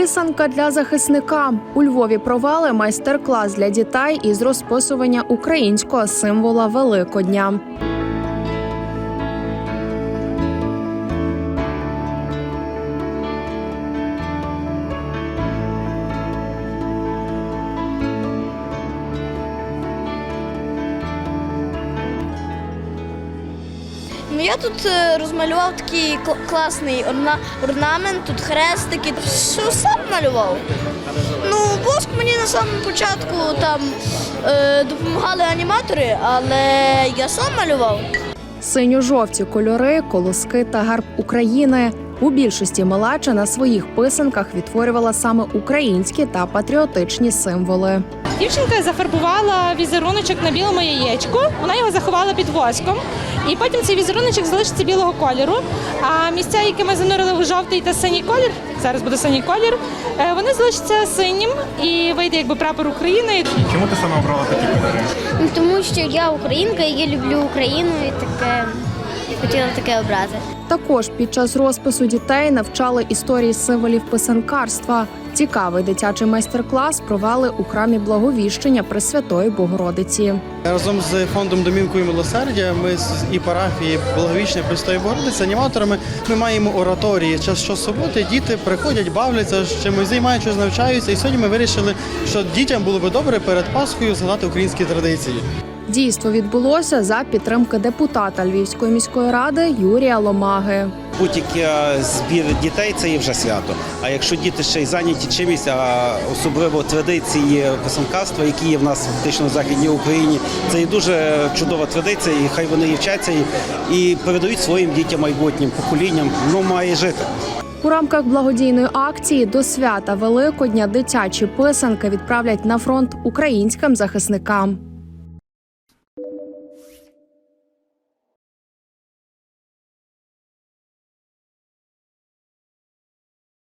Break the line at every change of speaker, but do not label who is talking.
Писанка для захисника у Львові провели майстер-клас для дітей із розписування українського символа Великодня.
Ну я тут е, розмалював такий кл- класний орна- орнамент, тут хрестики. Все сам малював. Ну, воск мені на самому початку там е, допомагали аніматори, але я сам малював.
Синьо-жовті кольори, колоски та гарб України. У більшості малеча на своїх писанках відтворювала саме українські та патріотичні символи.
Дівчинка зафарбувала візеруночок на білому яєчку, вона його заховала під воском. І потім цей візеруночок залишиться білого кольору. А місця, які ми занурили у жовтий та синій колір, зараз буде синій колір, е, вони залишаться синім і вийде якби прапор України.
Чому ти саме обрала такі кольори?
Ну, Тому що я українка, і я люблю Україну і таке хотіла таке обрати.
Також під час розпису дітей навчали історії символів писанкарства. Цікавий дитячий майстер-клас провели у храмі Благовіщення Пресвятої Богородиці.
Разом з фондом Домівкою милосердя ми з і парафії Благовічне Престої Богородиці аніматорами ми маємо ораторії. Час щосуботи діти приходять, бавляться чимось, займають щось, навчаються. І сьогодні ми вирішили, що дітям було би добре перед Пасхою згадати українські традиції.
Дійство відбулося за підтримки депутата Львівської міської ради Юрія Ломаги.
Будь-який збір дітей це є вже свято. А якщо діти ще й зайняті чимось, а особливо традиції писанкарства, які є в нас фактично в західній Україні, це є дуже чудова традиція, і хай вони і вчаться і, і передають своїм дітям майбутнім поколінням. Ну має жити.
У рамках благодійної акції до свята Великодня дитячі писанки відправлять на фронт українським захисникам. Thank you.